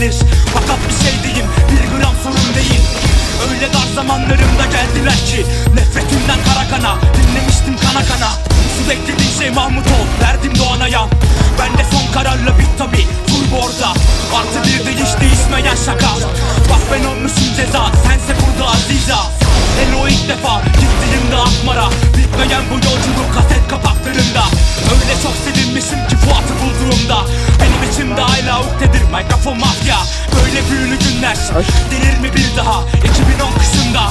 gelir Fakat bir şey diyeyim bir gram sorun değil. Öyle dar zamanlarımda geldiler ki Nefretimden kara kana Dinlemiştim kana kana. Su beklediğin şey Mahmut ol Verdim Doğan'a yan Ben de son kararla bit tabi Turbo orada Artı bir de hiç değişmeyen şaka. Bak ben olmuşum ceza Sense burada aziza. Hele o ilk defa Gittiğimde Akmar'a. Bitmeyen bu yolculuk yaş Denir mi bir daha 2010 kışında